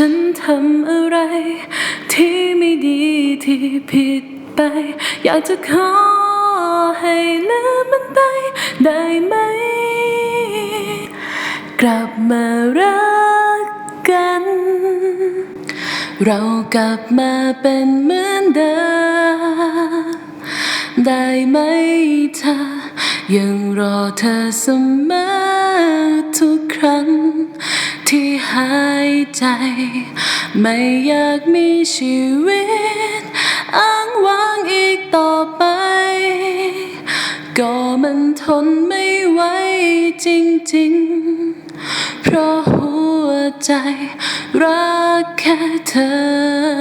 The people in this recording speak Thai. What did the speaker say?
ฉันทำอะไร ที่ไม่ดีที่ผิดไป อยากจะขอให้ลืมมันไปได้ไหม กลับมารักกัน เรากลับมาเป็นเหมือนเดิมได้ไหมเธอ ยังรอเธอเสมอทุกครั้ง ที่หายใจ ไม่อยากมีชีวิต อ้างว้างอีกต่อไป ก็มันทนไม่ไหวจริงๆ เพราะหัวใจรักแค่เธอ